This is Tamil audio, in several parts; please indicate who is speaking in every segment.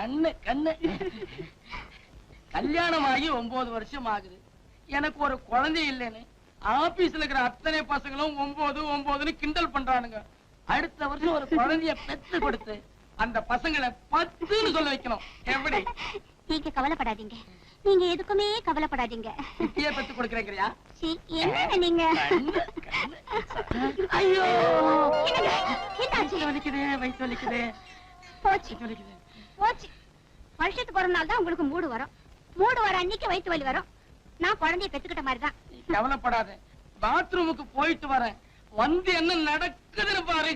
Speaker 1: கண்ணு கண்ணு. கல்யாணம் ஆகி ஒன்பது வருஷம் ஆகுது எனக்கு ஒரு குழந்தை இல்லைன்னு. ஆபீஸ்ல இருக்கிற அத்தனை பசங்களும் ஒன்பது ஒன்பதுன்னு கிண்டல் பண்றானுங்க. அடுத்த வருஷம் ஒரு குழந்தைய பெத்து கொடுத்து அந்த பசங்களை பத்துன்னு சொல்ல வைக்கணும். எப்படி?
Speaker 2: நீங்க கவலைப்படாதீங்க. நீங்க எதுக்குமே கவலைப்படாதீங்க.
Speaker 1: குட்டிய பெத்து கொடுக்கறேங்கிறியா?
Speaker 2: சீ, என்னங்க நீங்க.
Speaker 1: ஐயோ! வலிக்குது வயித்து வலிக்குது.
Speaker 2: போச்சு.
Speaker 1: வலிக்குது.
Speaker 2: போச்சு. வருஷத்துக்கு ஒரு நாள் தான் உங்களுக்கு மூடு வரும். மூடு வர அன்னைக்கு வயிற்று வலி வரும். நான் குழந்தைய பெத்துக்கிட்ட மாதிரி தான்
Speaker 1: கவலைப்படாத. பாத்ரூமுக்கு போயிட்டு வரேன். வந்து என்ன நடக்குதுன்னு பாரு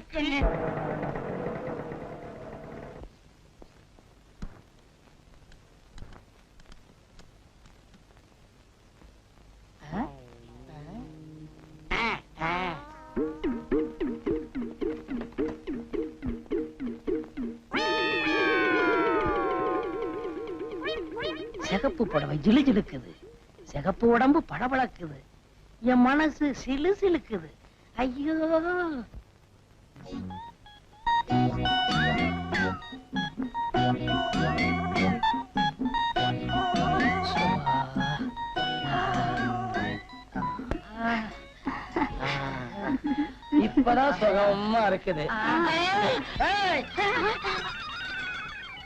Speaker 3: ஜிலு ஜிலுக்குது சிகப்பு உடம்பு பளபளக்குது. என் மனசு சிலு சிலுக்குது. ஐயோ.
Speaker 1: இப்பதான் சுகமா இருக்குது.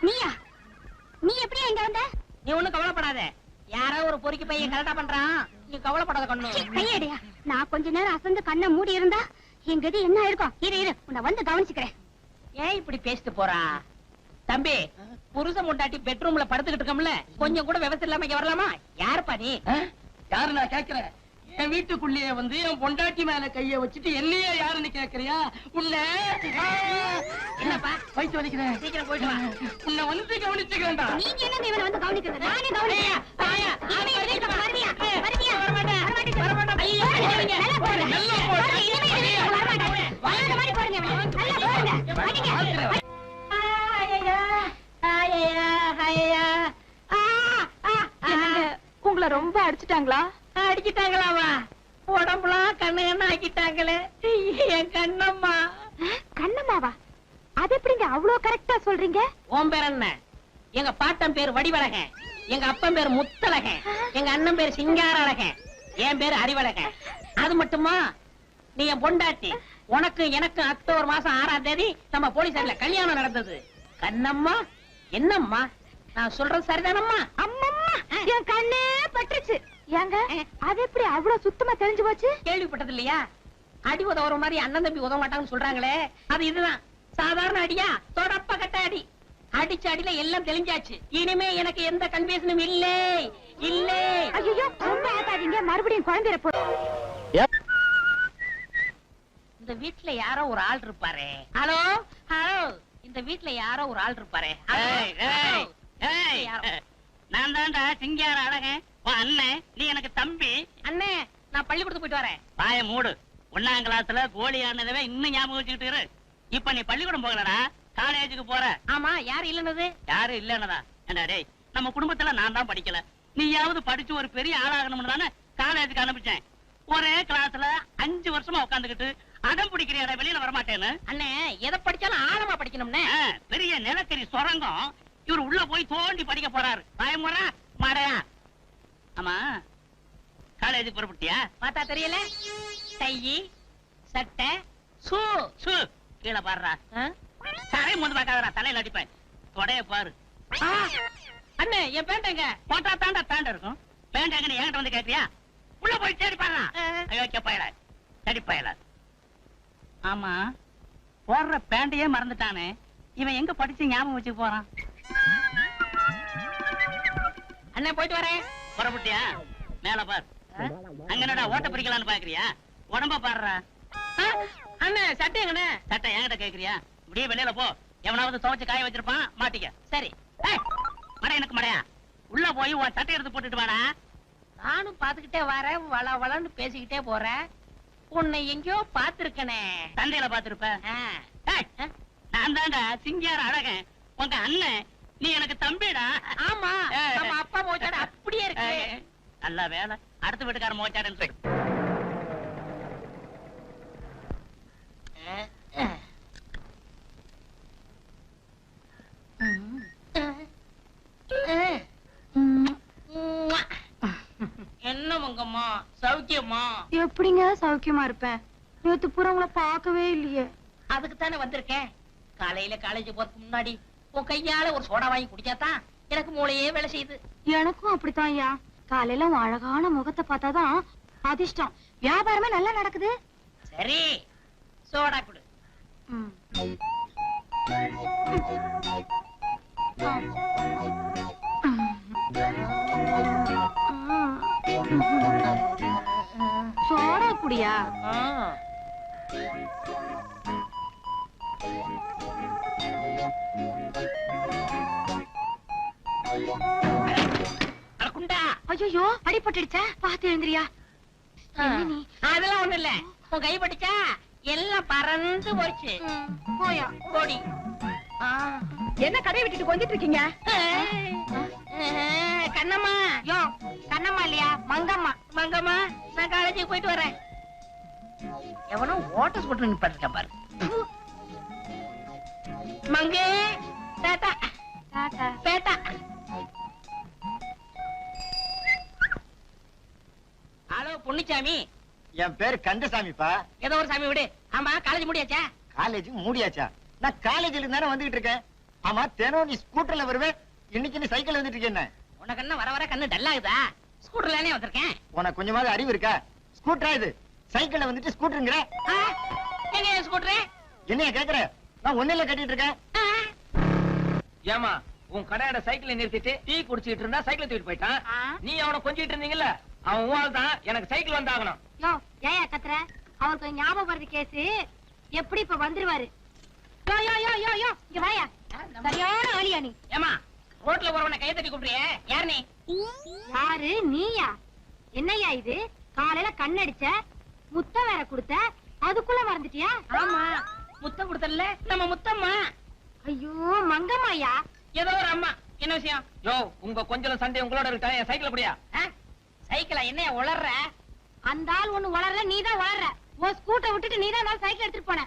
Speaker 2: நீயா? நீ எப்படி எங்க வந்த?
Speaker 3: நீ ஒண்ணும் கவலைப்படாத. ஒரு பொறுக்கி பையன் கரெக்டா பண்றான். நீ கவலைப்படாத கண்ணு.
Speaker 2: கையடியா நான் கொஞ்ச நேரம் அசந்து கண்ணை மூடி இருந்தா என் கதி என்ன இருக்கும் இரு இரு உன்னை வந்து கவனிச்சுக்கிறேன்.
Speaker 3: ஏன் இப்படி பேசிட்டு போறா? தம்பி புருஷ முண்டாட்டி பெட்ரூம்ல படுத்துக்கிட்டு இருக்கோம்ல கொஞ்சம் கூட விவசாயம் இல்லாம இங்க வரலாமா? யாருப்பா நீ?
Speaker 1: யாரு நான் கேக்குறேன்? என் வீட்டுக்குள்ளேயே வந்து என் பொண்டாட்டி மேல கைய வச்சுட்டு என்னையே யாருன்னு கேக்குறியா உன்னை ஆ,
Speaker 3: என்னப்பா
Speaker 1: வயித்து வலிக்கிறேன்
Speaker 3: சீக்கிரம் போயிட்டு வா
Speaker 1: உன்னை வந்து கவனிச்சுக்கிறேன்டா
Speaker 2: நீங்க என்ன இவனை வந்து கவனிக்கிறது நானே கவனிக்கிறேன் வருவியா? வருவியா?
Speaker 3: வரமாட்டேன்.
Speaker 2: வரமாட்டேன்.
Speaker 3: வரமாட்டேன். ஐயோ,
Speaker 2: போடுங்க, நல்லா போடுங்க.
Speaker 1: நல்லா போடு.
Speaker 2: போடுங்க, இனிமே இந்த வீட்டுக்கு வரமாட்டேன். வராத மாதிரி போடுங்க இவனை. நல்லா போடுங்க. அடிங்க.
Speaker 4: உங்களை ரொம்ப அடிச்சிட்டாங்களா
Speaker 3: அடிச்சிட்டாங்களாமா? உடம்புலாம் கண்ணு கண்ணு ஆக்கிட்டாங்களே என் கண்ணம்மா.
Speaker 4: கண்ணம்மாவா? அது எப்படிங்க அவ்வளவு கரெக்டா சொல்றீங்க?
Speaker 3: உன் பேர் என்ன? எங்க பாட்டன் பேர் வடிவழகன். எங்க அப்பன் பேர் முத்தழகன். எங்க அண்ணன் பேர் சிங்கார அழகன் என் பேர் அறிவழகன் அது மட்டுமா? நீ என் பொண்டாட்டி. உனக்கு எனக்கு அக்டோபர் மாசம் ஆறாம் தேதி நம்ம போலீஸ்ல கல்யாணம் நடந்தது. கண்ணம்மா என்னம்மா? நான் சொல்றது சரிதானம்மா?
Speaker 4: அம்மம்மா என் கண்ணே பட்டுருச்சு ஏங்க அது எப்படி அவ்வளவு சுத்தமா தெரிஞ்சு போச்சு?
Speaker 3: கேள்விப்பட்டது இல்லையா அடி உதவுற மாதிரி அண்ணன் தம்பி உதவ மாட்டாங்கன்னு சொல்றாங்களே. அது இதுதான். சாதாரண அடியா? தொடப்ப கட்ட அடி. அடிச்ச அடியில எல்லாம் தெளிஞ்சாச்சு. இனிமே எனக்கு எந்த கன்ஃபியூஷனும் இல்லை. இல்லை.
Speaker 4: ஐயோ ரொம்ப ஆட்டாதீங்க. மறுபடியும் குழந்தைய போ
Speaker 3: இந்த வீட்ல யாரோ ஒரு ஆள் இருப்பாரே. ஹலோ? ஹலோ? இந்த வீட்ல யாரோ ஒரு ஆள் இருப்பாரே.
Speaker 5: நான் தான்டா சிங்கார அழகன். உன் அண்ணன் நீ எனக்கு தம்பி.
Speaker 3: அண்ணே நான் பள்ளிக்கூடத்துக்கு போயிட்டு வரேன்.
Speaker 5: பாய மூடு. ஒன்னாம் கிளாஸ்ல கோழி ஆனதவே இன்னும் ஞாபகம் வச்சுக்கிட்டு இரு. இப்ப நீ பள்ளிக்கூடம் போகலடா காலேஜுக்கு போற.
Speaker 3: ஆமா யார் இல்லைன்னது?
Speaker 5: யாரும் இல்லன்னதா? ஏண்டா டேய் நம்ம குடும்பத்துல நான் தான் படிக்கல. நீயாவது படிச்சு ஒரு பெரிய ஆளாகணும்னு தானே காலேஜுக்கு அனுப்பிச்சேன். ஒரே கிளாஸ்ல அஞ்சு வருஷமா உட்காந்துக்கிட்டு அடம் பிடிக்கிறியாடா வெளியில வரமாட்டேன்னு?
Speaker 3: அண்ணே எதை படிச்சாலும் ஆழமா படிக்கணும்னே.
Speaker 5: பெரிய நிலக்கரி சுரங்கம். இவர் உள்ள போய் தோண்டி படிக்க போறாரு. பயமுறா மாடையா. ஆமா. காலேஜுக்கு புறப்பட்டியா
Speaker 3: பார்த்தா தெரியல. கையி சட்டை
Speaker 5: சூ. சூ. கீழே
Speaker 3: ஆ?
Speaker 5: சரை முந்து பார்க்காதடா தலையில அடிப்பேன். தொடைய பாரு!
Speaker 3: அண்ணே என் பேண்ட் எங்க?
Speaker 5: போட்டா தாண்டா பேண்ட் இருக்கும். பேண்ட் எங்க நீ என்கிட்ட வந்து கேட்டியா உள்ள போய் தேடி பாருடா.
Speaker 3: ஆ.
Speaker 5: அயோக்கிய பயல. தேடி பயல. ஆமா. போடுற பேண்டையே மறந்துட்டானே. இவன் எங்க படிச்சு ஞாபகம் வச்சு போறான்?
Speaker 3: அண்ணே போயிட்டு வரேன்.
Speaker 5: புறப்பட்டியா மேல பார். அங்க என்னடா ஓட்ட பிரிக்கலாம்னு பாக்குறியா? உடம்ப பாடுறா!
Speaker 3: அண்ணே சட்டை எங்கண்ணே?
Speaker 5: சட்டை என்கிட்ட கேக்குறியா? இப்படியே வெளியில போ. எவனாவது துவைச்சு காய வச்சிருப்பான் மாட்டிக்க.
Speaker 3: சரி
Speaker 5: மடை எனக்கு மடையா? உள்ள போய் உன் சட்டை எடுத்து போட்டுட்டு வாடா.
Speaker 3: நானும் பாத்துக்கிட்டே வரேன் வள வளன்னு பேசிக்கிட்டே போறேன். உன்னை எங்கேயோ பாத்துருக்கனே.
Speaker 5: சந்தையில பாத்துருப்ப? நான் தான்டா சிங்கார அழகன். உங்க அண்ணன் நீ எனக்கு தம்பிடா.
Speaker 3: ஆமா. நம்ம அப்பா மோச்சாடு அப்படியே இருக்கு.
Speaker 5: நல்ல வேலை. அடுத்த வீட்டுக்கார மோச்சாடுன்னு சொல்லி.
Speaker 3: என்ன உங்கம்மா சௌக்கியமா?
Speaker 4: எப்படிங்க சௌக்கியமா இருப்பேன்? நேத்து பூரா பாக்கவே இல்லையே.
Speaker 3: அதுக்குதானே வந்திருக்கேன். காலையில காலேஜ் போறதுக்கு முன்னாடி உன் கையால ஒரு சோடா வாங்கி குடிச்சாதான் எனக்கு மூளையே வேலை செய்யுது.
Speaker 4: எனக்கும் அப்படித்தான் ஐயா. காலையில உன் அழகான முகத்தை பார்த்தாதான் அதிர்ஷ்டம். வியாபாரமே நல்லா நடக்குது.
Speaker 3: சரி சோடா குடு.
Speaker 4: சோடா குடியா? ஐயோ அடிபட்டுடுச்சா பாத்து எழுந்திரியா.
Speaker 3: அதெல்லாம் ஒண்ணு இல்ல. உன் கை பட்டுச்சா? எல்லாம் பறந்து போச்சு.
Speaker 4: போயா.
Speaker 3: கோடி
Speaker 4: என்ன கடையை விட்டுட்டு இருக்கீங்க
Speaker 3: கண்ணம்மா.
Speaker 4: யோ கண்ணம்மா இல்லையா? மங்கம்மா.
Speaker 3: மங்கம்மா நான் காலேஜுக்கு போயிட்டு வரேன். எவனோ ஓட்ட ஸ்கூட்டர் நிப்பாட்டிருக்க பாரு. மங்கே. டாட்டா
Speaker 4: டாடா
Speaker 3: பேட்டா ஹலோ பொன்னிச்சாமி.
Speaker 6: என் பேரு கந்தசாமிப்பா.
Speaker 3: ஏதோ ஒரு சாமி விடு. ஆமா காலேஜ் முடியாச்சா?
Speaker 6: காலேஜ் மூடியாச்சா? நான் காலேஜ்ல இருந்து தானே வந்துகிட்டு இருக்கேன். ஆமா தினம் நீ ஸ்கூட்டர்ல வருவே. இன்னைக்கு நீ சைக்கிள் வந்துட்டு இருக்க என்ன
Speaker 3: உனக்கு என்ன வர வர கண்ணு டல்லாகுதா ஸ்கூட்டர்லானே வந்திருக்கேன்.
Speaker 6: உனக்கு கொஞ்சமாவது அறிவு இருக்கா? ஸ்கூட்டரா இது? சைக்கிள்ல வந்துட்டு ஸ்கூட்டருங்கிற
Speaker 3: எங்க ஸ்கூட்டரு
Speaker 6: என்னைய கேக்குற? நான் ஒன்னில கட்டிட்டு இருக்கேன்.
Speaker 1: ஏமா உன் கடையோட சைக்கிளை நிறுத்திட்டு டீ குடிச்சிட்டு இருந்தா சைக்கிளை தூக்கிட்டு போயிட்டான். நீ அவனை கொஞ்சிட்டு இருந்தீங்கல்ல? அவன் உன் தான். எனக்கு சைக்கிள் வந்தாகணும்.
Speaker 4: யோ ஏயா கத்துற? அவருக்கு ஞாபகம் வருது கேஸ் எப்படி இப்ப வந்துருவாரு? யோ யோ யோ யோ யோ. இங்க வாயா. சரியான வழியா நீ.
Speaker 3: ஏமா ரோட்ல போறவனை கையை தட்டி கூப்பிடுறியே யார் நீ?
Speaker 4: யாரு? நீயா? என்னய்யா இது? காலையில கண்ணடிச்ச முத்தம் வேற கொடுத்த அதுக்குள்ள மறந்துட்டியா?
Speaker 3: ஆமா. முத்தம் கொடுத்தல நம்ம முத்தம்மா?
Speaker 4: ஐயோ மங்கம்மாயா?
Speaker 3: ஏதோ ஒரு அம்மா. என்ன விஷயம்?
Speaker 1: யோ உங்க கொஞ்சம் சண்டை உங்களோட இருக்கா என் சைக்கிள் அப்படியா?
Speaker 3: சைக்கிளா? என்னைய உளர்ற?
Speaker 4: அந்த ஆள் ஒண்ணு வளர்ற நீதான் வளர்ற. உன் ஸ்கூட்டை விட்டுட்டு நீதான் நான் சைக்கிள் எடுத்துட்டு போன?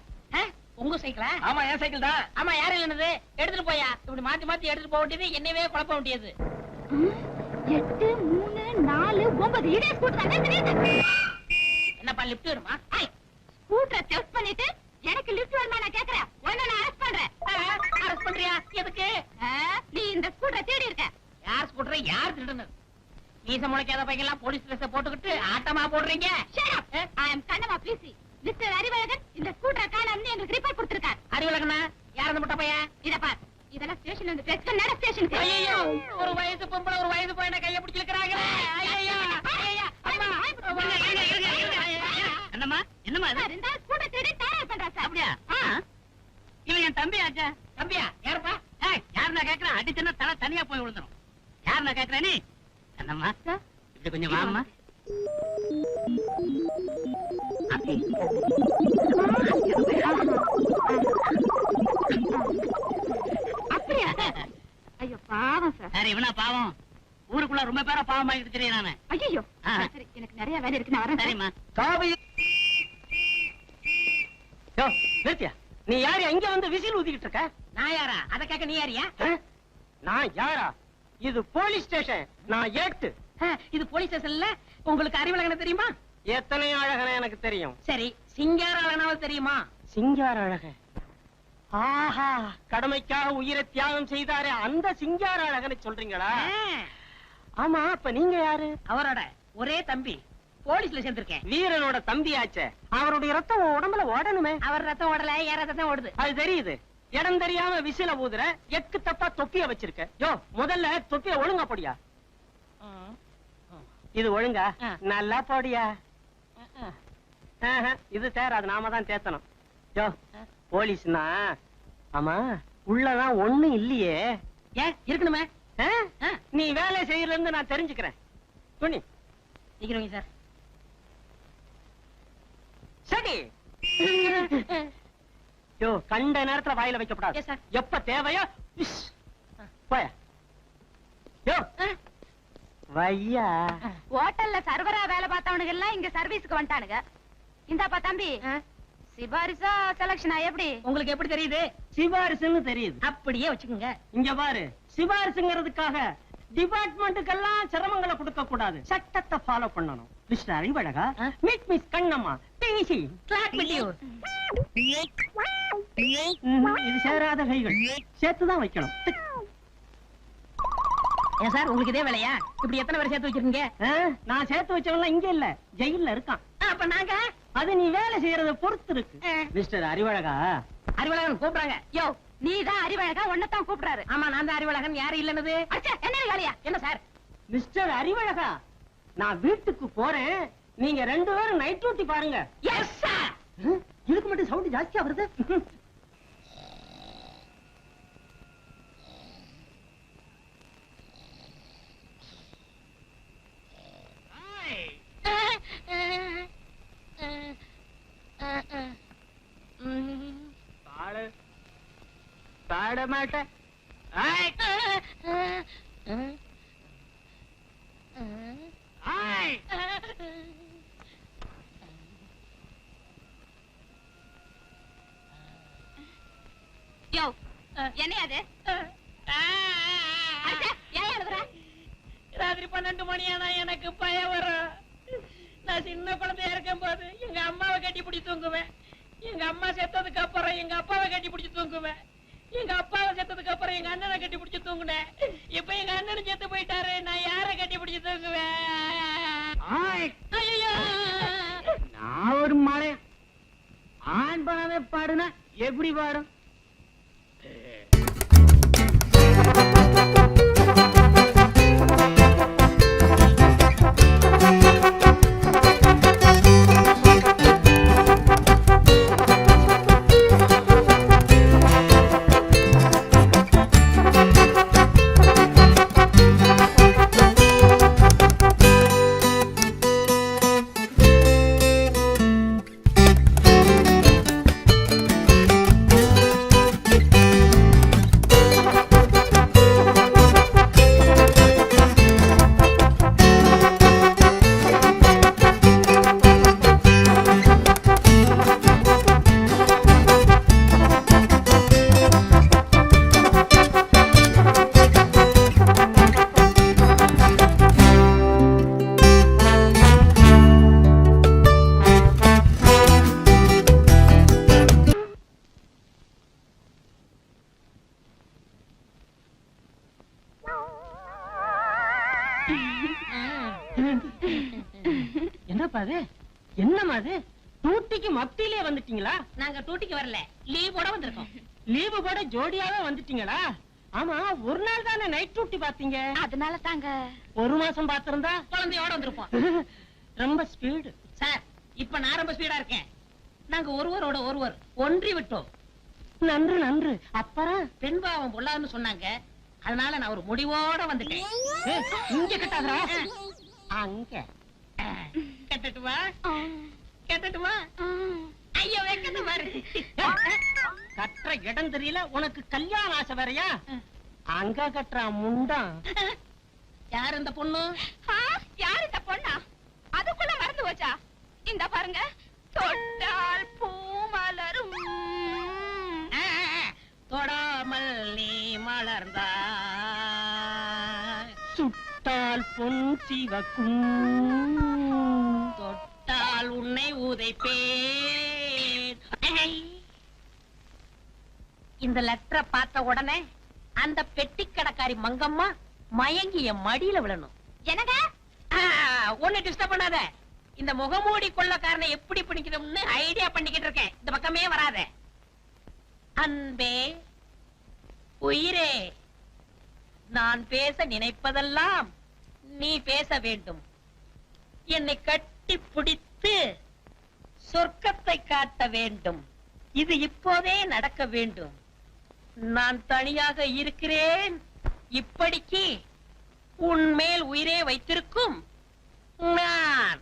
Speaker 3: உங்க சைக்கிளா?
Speaker 1: ஆமா என் சைக்கிள் தான்.
Speaker 3: ஆமா யாரும் இல்லைனது எடுத்துட்டு போயா? இப்படி மாத்தி மாத்தி எடுத்துட்டு போக வேண்டியது என்னவே குழப்ப வேண்டியது.
Speaker 4: எட்டு மூணு நாலு ஒன்பது. இதே ஸ்கூட்டர்
Speaker 3: என்னப்பா லிப்ட் வருமா
Speaker 4: ஸ்கூட்டரை
Speaker 3: பண்றியா எதுக்கு
Speaker 4: ஆ, நீ இந்த ஸ்கூட்டரை தேடி இருக்க.
Speaker 3: யார் ஸ்கூட்டரை யார் திருடுனது மீச முளைக்காத பையன்லாம் போலீஸ் ட்ரெஸ் போட்டுக்கிட்டு ஆட்டமா போடுறீங்க.
Speaker 4: கண்ணம்மா பிசி மிஸ்டர் அறிவழகன் இந்த ஸ்கூட்டரை காணோம்னு எங்களுக்கு ரிப்போர்ட் கொடுத்திருக்கார்.
Speaker 3: அறிவுலகனா யார் அந்த முட்டை பையன்?
Speaker 4: இத பார். இதெல்லாம் ஸ்டேஷன்ல இருந்து ஸ்டேஷனுக்கு
Speaker 3: ஐயோ ஒரு வயசு பொம்பளை ஒரு வயசு பையனை கைய பிடிச்சிருக்கிறாங்க ஐயோ ஐயோ அம்மா.
Speaker 5: என்னம்மா? என்னம்மா இது?
Speaker 4: இந்த ஸ்கூட்டர் தேடி தயார் பண்றா சார்.
Speaker 5: அப்படியா. இவன் என் தம்பி ஆச்சா
Speaker 3: தம்பியா?
Speaker 5: யார் நான் கேக்குறேன் அடிச்சுன்னா தலை தனியா போய் விழுந்துரும். யார் நான் கேக்குறேன் நீ? என்னம்மா?
Speaker 4: சார்.
Speaker 5: இப்படி கொஞ்சம் வாம்மா.
Speaker 4: அப்படியா? ஐயோ பாவம் சார்.
Speaker 5: சரி இவனா பாவம். ஊருக்குள்ள ரொம்ப பேரா பாவம் தெரியும் நானு.
Speaker 4: ஐயோ. சரி எனக்கு நிறைய வேலை இருக்கு நான் வரேன் சார்.
Speaker 5: சரிம்மா.
Speaker 1: காவி.
Speaker 3: நிறுத்தியா? நீ யாரு இங்க வந்து விசில் ஊதிக்கிட்டு இருக்க? நான் யாரா? அத கேட்க நீ யாரியா?
Speaker 7: நான் யாரா? இது போலீஸ் ஸ்டேஷன். நான் ஏட்டு.
Speaker 3: இது போலீஸ் ஸ்டேஷன்ல உங்களுக்கு அறிவுலகன தெரியுமா?
Speaker 7: எத்தனை அழகன எனக்கு தெரியும்.
Speaker 3: சரி சிங்கார அழகனாவது தெரியுமா?
Speaker 7: சிங்கார அழக ஆஹா கடமைக்காக உயிரை தியாகம் செய்தாரே அந்த சிங்கார அழகனை சொல்றீங்களா ஆமா அப்ப நீங்க யாரு?
Speaker 3: அவரோட ஒரே தம்பி. போலீஸ்ல சேர்ந்திருக்கேன்.
Speaker 7: வீரனோட தம்பியாச்சே. அவருடைய ரத்தம் உடம்புல ஓடணுமே.
Speaker 3: அவர் ரத்தம் ஓடல என் ரத்தம் ஓடுது.
Speaker 7: அது தெரியுது. இடம் தெரியாம விசில ஊதுற எக்கு தப்பா தொப்பிய வச்சிருக்க. யோ முதல்ல தொப்பிய ஒழுங்கா போடியா? இது ஒழுங்கா. நல்லா போடியா? இது தேர் அது நாம தான் தேத்தணும். யோ போலீஸ்னா? ஆமா உள்ளதான் ஒண்ணு இல்லையே.
Speaker 3: ஏன் இருக்கணுமே.
Speaker 7: நீ வேலை செய்யறதுல இருந்து நான் தெரிஞ்சுக்கிறேன். துணி.
Speaker 3: நிக்கிறவங்க சார்.
Speaker 7: சரி. யோ கண்ட நேரத்துல வாயில வைக்கப்படாது. எப்ப தேவையோ. போய. யோ. வையா.
Speaker 4: ஹோட்டல்ல சர்வரா வேலை பார்த்தவனுங்க எல்லாம் இங்க சர்வீஸ்க்கு வந்துட்டானுங்க. இந்தாப்பா தம்பி. சிபாரிசா செலக்ஷனா எப்படி?
Speaker 3: உங்களுக்கு எப்படி தெரியுது?
Speaker 7: சிபாரிசுன்னு தெரியுது.
Speaker 3: அப்படியே வச்சுக்கோங்க.
Speaker 7: இங்க பாரு. சிபாரிசுங்கிறதுக்காக டிபார்ட்மெண்ட்டுக்கெல்லாம் சிரமங்களை கொடுக்க கூடாது சட்டத்தை ஃபாலோ பண்ணணும். மிஸ்டர் அறிவழகா மீட் மிஸ் கண்ணம்மா டிசி இது சேராத கைகள். சேர்த்துதான் வைக்கணும்.
Speaker 3: ஏன் சார் உங்களுக்கு இதே வேலையா? இப்படி எத்தனை பேர் சேர்த்து வச்சிருக்கீங்க?
Speaker 7: நான் சேர்த்து வச்சவன்லாம் இங்க இல்ல. ஜெயில்ல இருக்கான்.
Speaker 3: அப்ப நாங்க?
Speaker 7: அது நீ வேலை செய்யறத பொறுத்து இருக்கு. மிஸ்டர் அறிவழகா?
Speaker 3: அறிவழகன் கூப்பிடுறாங்க.
Speaker 2: யோ நீ தான் அறிவழகா? உன்னதான் கூப்பிடுறாரு.
Speaker 3: ஆமா நான் தான் அறிவழகன். யாரு இல்லைன்னது?
Speaker 2: அச்சா என்ன வேலையா?
Speaker 3: என்ன சார்?
Speaker 7: மிஸ்டர் அறிவழகா நான் வீட்டுக்கு போறேன். நீங்க ரெண்டு பேரும் நைட் டியூட்டி பாருங்க.
Speaker 3: எஸ் சார்
Speaker 7: இதுக்கு மட்டும் சவுண்ட் ஜாஸ்தியா வருது பாட மாட்டேன் ஆய். ஆய்.
Speaker 2: யோ என்ன அது? அச்சா ஏன் எழுதுற
Speaker 3: ராத்திரி பன்னெண்டு மணி ஆனா எனக்கு பயம் வரும். நான் சின்ன குழந்தையா இருக்கும் போது எங்க அம்மாவை கட்டி பிடிச்சி தூங்குவேன். எங்க அம்மா செத்ததுக்கு அப்புறம் எங்க அப்பாவை கட்டி பிடிச்சி தூங்குவேன். எங்க அப்பாவை செத்ததுக்கு அப்புறம் எங்க அண்ணனை கட்டி பிடிச்சி தூங்குனேன். இப்ப எங்க அண்ணனும் செத்து போயிட்டாரு. நான் யாரை கட்டி பிடிச்சி தூங்குவேன்?
Speaker 7: நான் ஒரு மலை ஆண் பணமே பாடுனா எப்படி பாடும்? என்னம்மா அது? டூட்டிக்கு மத்தியிலே வந்துட்டீங்களா?
Speaker 3: நாங்க டூட்டிக்கு வரல. லீவோட வந்திருக்கோம்.
Speaker 7: லீவு போட ஜோடியாவே வந்துட்டீங்களா? ஆமா ஒரு நாள் தானே நைட் டியூட்டி பாத்தீங்க
Speaker 2: அதனால தாங்க.
Speaker 7: ஒரு மாசம் பாத்திருந்தா
Speaker 3: குழந்தையோட வந்திருப்போம்.
Speaker 7: ரொம்ப ஸ்பீடு
Speaker 3: சார் இப்ப நான் ரொம்ப ஸ்பீடா இருக்கேன். நாங்க ஒருவரோட ஒருவர் ஒன்றி விட்டோம்.
Speaker 7: நன்று நன்று. அப்புறம்?
Speaker 3: பெண் பாவம் பொல்லாதுன்னு சொன்னாங்க. அதனால நான் ஒரு முடிவோட வந்துட்டேன்.
Speaker 7: இங்க கட்டாதரா அங்க.
Speaker 3: கட்டட்டுமா? கட்டட்டுமா? ஐயோ வெக்கத்து பாரு.
Speaker 7: கட்டுற இடம் தெரியல உனக்கு கல்யாண ஆசை வேறயா? அங்க கட்டுற முண்டம்
Speaker 3: யார் இந்த பொண்ணு?
Speaker 2: யார் இந்த பொண்ணா? அதுக்குள்ள மறந்து போச்சா? இந்த பாருங்க. தொட்டால் பூ மலரும்.
Speaker 3: தொடாமல் நீ மலர்ந்தா
Speaker 7: சுட்டால் பொன் சிவக்கும்.
Speaker 3: தொட்டால் உன்னை உதைப்பேன். இந்த லெட்டரை பார்த்த உடனே அந்த பெட்டி கடைக்காரி மங்கம்மா மயங்கி என் மடியில விழணும். ஒண்ணு டிஸ்டர்ப் பண்ணாத. இந்த முகமூடி கொள்ளக்காரனை எப்படி பிடிக்கணும்னு ஐடியா பண்ணிக்கிட்டு இருக்கேன். இந்த பக்கமே வராத. அன்பே உயிரே நான் பேச நினைப்பதெல்லாம் நீ பேச வேண்டும். என்னை கட்டி பிடித்து சொர்க்கத்தை காட்ட வேண்டும். இது இப்போதே நடக்க வேண்டும். நான் தனியாக இருக்கிறேன். இப்படிக்கு உன் மேல் உயிரே வைத்திருக்கும் நான்.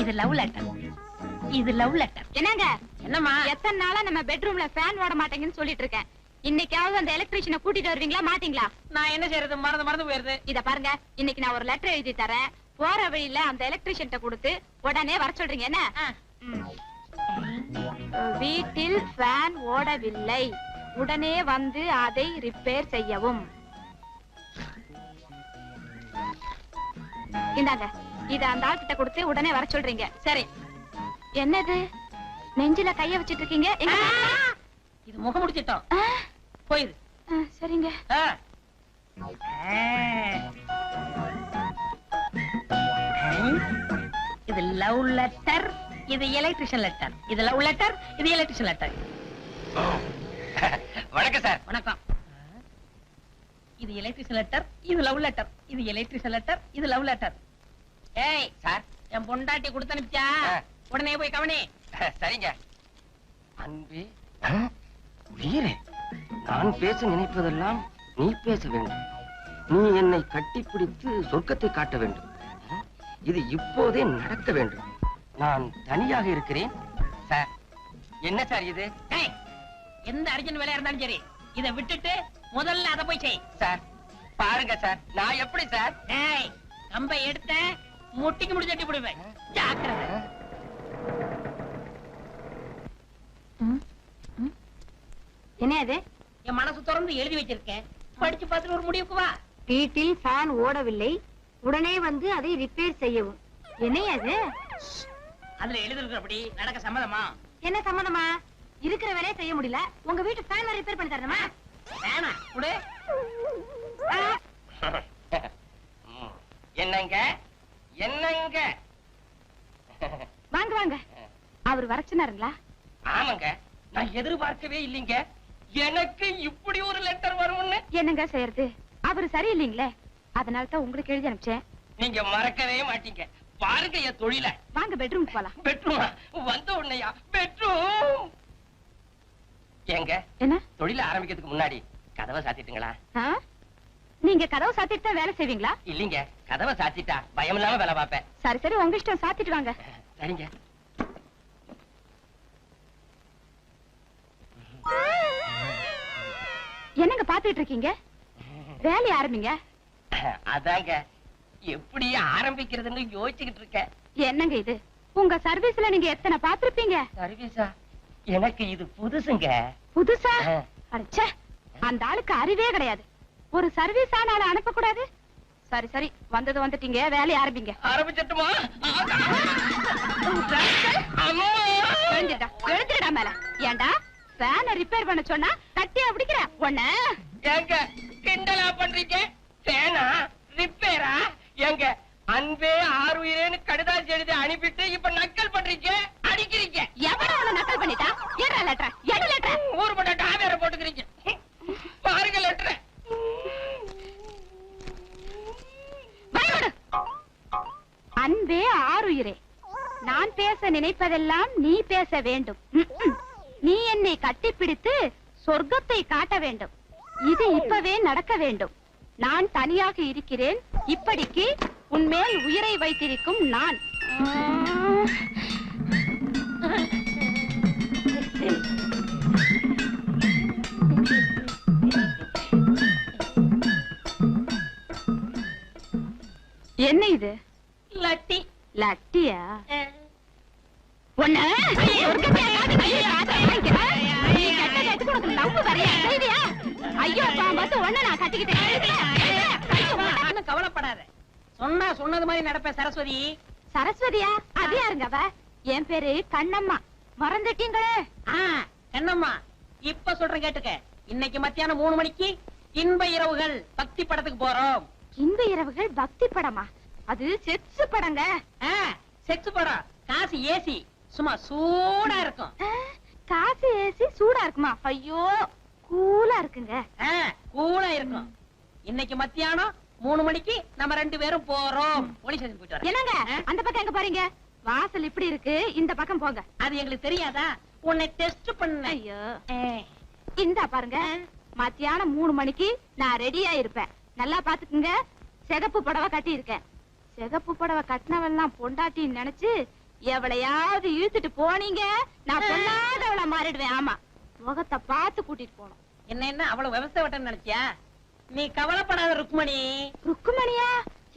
Speaker 3: இது லவ் லெட்டர் இது லவ் லெட்டர்
Speaker 2: என்னங்க?
Speaker 3: என்னம்மா?
Speaker 2: எத்தனை நாளா நம்ம பெட்ரூம்ல ஃபேன் ஓட மாட்டேங்குன்னு சொல்லிட்டு இருக்கேன். இன்னைக்காவது அந்த எலக்ட்ரீஷியனை கூட்டிட்டு வருவீங்களா மாட்டீங்களா?
Speaker 3: நான் என்ன செய்யறது மறந்து மறந்து போயிருது
Speaker 2: இத பாருங்க இன்னைக்கு நான் ஒரு லெட்டர் எழுதி தரேன். போற வழியில அந்த எலக்ட்ரிஷியன்ட்ட கொடுத்து உடனே வர சொல்றீங்க என்ன. வீட்டில் ஃபேன் ஓடவில்லை. உடனே வந்து அதை ரிப்பேர் செய்யவும். இந்தாங்க இத அந்த ஆள்கிட்ட கொடுத்து உடனே வர சொல்றீங்க. சரி. என்னது? நெஞ்சில கைய வச்சிட்டு இருக்கீங்க?
Speaker 3: இது முகம் முடிச்சிட்டோம் போயிரு
Speaker 2: சரிங்க.
Speaker 3: இது லவ் லெட்டர் இது எலக்ட்ரிஷியன் லெட்டர் இது லவ் லெட்டர் இது எலக்ட்ரிஷியன் லெட்டர்
Speaker 6: வணக்கம் சார்.
Speaker 3: வணக்கம். இது எலக்ட்ரிஷியன் லெட்டர் இது லவ் லெட்டர் இது எலக்ட்ரிஷியன் லெட்டர் இது லவ் லெட்டர் ஏய்
Speaker 6: சார்.
Speaker 3: என் பொண்டாட்டி கொடுத்து அனுப்பிச்சா. உடனே போய் கவனி.
Speaker 6: சரிங்க. அன்பே. உயிரே நான் பேச நினைப்பதெல்லாம் நீ பேச வேண்டும். நீ என்னை கட்டிப்பிடித்து சொர்க்கத்தை காட்ட வேண்டும். இது இப்போதே நடக்க வேண்டும். நான் தனியாக இருக்கிறேன் சார். என்ன சார் இது?
Speaker 3: ஏய், எந்த அர்ஜென்ட் வேலையா இருந்தாலும் சரி இதை விட்டுட்டு முதல்ல அதை போய் செய்.
Speaker 6: சார் பாருங்க சார் நான் எப்படி சார்?
Speaker 3: ஏய் கம்பை எடுத்த முட்டிக்கு முடிச்சு போடுவேன். ஜாக்கிரதை.
Speaker 4: என்ன அது
Speaker 3: என் மனசு திறந்து எழுதி வச்சிருக்கேன் படிச்சு பார்த்துட்டு ஒரு முடிவுக்கு வா.
Speaker 4: வீட்டில் ஃபேன் ஓடவில்லை. உடனே வந்து அதை ரிப்பேர் செய்யவும். என்ன அது
Speaker 3: அதுல எழுதிருக்கிறபடி நடக்க சம்மதமா?
Speaker 4: என்ன சம்மதமா? இருக்கிற வேலையை செய்ய முடியல. உங்க வீட்டு ஃபேன் ரிப்பேர் பண்ணி தரணுமா?
Speaker 3: வேணாம் குடு.
Speaker 6: என்னங்க? என்னங்க?
Speaker 2: வாங்க வாங்க. அவர் வர சொன்னாருங்களா?
Speaker 6: ஆமாங்க. நான் எதிர்பார்க்கவே இல்லைங்க. எனக்கு இப்படி ஒரு லெட்டர் வரும்னு?
Speaker 2: என்னங்க செய்யறது? அவர் சரியில்லைங்களே. அதனால தான் உங்களுக்கு எழுதி அனுப்பிச்சேன்.
Speaker 6: நீங்க மறக்கவே மாட்டீங்க. பாருங்க என் தொழில.
Speaker 2: வாங்க பெட்ரூம் போலாம்.
Speaker 6: பெட்ரூம் வந்த உடனேயா? பெட்ரூம் ஏங்க
Speaker 2: என்ன?
Speaker 6: தொழில ஆரம்பிக்கிறதுக்கு முன்னாடி கதவை சாத்திட்டுங்களா?
Speaker 2: ஆ? நீங்க கதவு சாத்திட்டு தான் வேலை செய்வீங்களா?
Speaker 6: இல்லீங்க கதவை சாத்திட்டா பயம் இல்லாம வேலை பார்ப்பேன்.
Speaker 2: சரி சரி உங்க இஷ்டம். சாத்திட்டு வாங்க.
Speaker 6: சரிங்க.
Speaker 2: என்னங்க பாத்துட்டு இருக்கீங்க? வேலையை ஆரம்பிங்க.
Speaker 6: அதாங்க. எப்படி ஆரம்பிக்கிறதுன்னு யோசிச்சுக்கிட்டு இருக்கேன்.
Speaker 2: என்னங்க இது? உங்க சர்வீஸ்ல நீங்க எத்தனை பாத்திருப்பீங்க?
Speaker 6: சர்வீஸா? எனக்கு இது புதுசுங்க.
Speaker 2: புதுசா. அடச்சே. அந்த ஆளுக்கு அறிவே கிடையாது. ஒரு சர்வீஸ் ஆனால அனுப்ப கூடாது சரி சரி. வந்தது வந்துட்டீங்க. வேலையை ஆரம்பிங்க.
Speaker 6: ஆரம்பிச்சட்டுமா?
Speaker 2: எழுந்துடா எழுந்துடா மேல? ஏன்டா ஃபேனை ரிப்பேர் பண்ண சொன்னா கட்டியா பிடிக்கிற? உன்ன
Speaker 6: ஏங்க கிண்டலா பண்றீங்க? சேனா ரிப்பேரா ஏங்க அன்பே ஆறுயிரேன்னு கடுதாசி எழுதி அனுப்பிட்டு இப்ப நக்கல் பண்றீங்க? அடிக்கிறீங்க.
Speaker 2: எவன நக்கல் பண்ணிட்டா? ஏடா லெட்டர் எடு லெட்டர்
Speaker 6: ஊர் பட்ட டாவேர போட்டுக்கிறீங்க. பாருங்க லெட்டர்
Speaker 2: அன்பே ஆறுயிரே. நான் பேச நினைப்பதெல்லாம் நீ பேச வேண்டும். நீ என்னை கட்டிப்பிடித்து சொர்க்கத்தை காட்ட வேண்டும். இது இப்பவே நடக்க வேண்டும். நான் தனியாக இருக்கிறேன். இப்படிக்கு உன்மேல் உயிரை வைத்திருக்கும் நான். என்ன இது?
Speaker 3: லட்டி.
Speaker 2: லட்டியா? ஒண்ணு
Speaker 3: கவலைப்படாத. சொன்னா சொன்னது மாதிரி நடப்பேன் சரஸ்வதி.
Speaker 2: சரஸ்வதியா? அது யாருங்க என் பேரு கண்ணம்மா. மறந்துட்டீங்களே.
Speaker 3: கண்ணம்மா. இப்ப சொல்றேன் கேட்டுக்க. இன்னைக்கு மத்தியானம் மூணு மணிக்கு இன்ப இரவுகள் பக்தி படத்துக்கு போறோம்.
Speaker 2: இந்த இரவுகள் பக்தி படமா? அது செக்ஸ் படங்க.
Speaker 3: செக்ஸ் படம். காசு ஏசி. சும்மா சூடா இருக்கும்.
Speaker 2: காசு ஏசி சூடா இருக்குமா? ஐயோ. கூலா இருக்குங்க.
Speaker 3: கூலா இருக்கும். இன்னைக்கு மத்தியானம் மூணு மணிக்கு நம்ம ரெண்டு பேரும் போறோம். போலீஸ் ஸ்டேஷன் போயிட்டு
Speaker 2: என்னங்க? அந்த பக்கம் எங்க போறீங்க? வாசல் இப்படி இருக்கு. இந்த பக்கம் போங்க.
Speaker 3: அது எங்களுக்கு தெரியாதா? உன்னை டெஸ்ட் பண்ண
Speaker 2: ஐயோ. இந்தா பாருங்க. மத்தியானம் மூணு மணிக்கு நான் ரெடியா இருப்பேன். நல்லா பாத்துக்குங்க சிகப்பு புடவை கட்டி இருக்கேன் சிகப்பு புடவை கட்டினவெல்லாம் பொண்டாட்டின்னு நினைச்சு எவளையாவது இழுத்துட்டு போனீங்க நான் பொல்லாதவள மாறிடுவேன். ஆமா. முகத்தை பார்த்து கூட்டிட்டு போகணும்.
Speaker 3: என்ன என்ன? அவ்வளவு விவசாய வட்டம் நினைச்சியா? நீ கவலைப்படாத ருக்மணி.
Speaker 2: ருக்குமணியா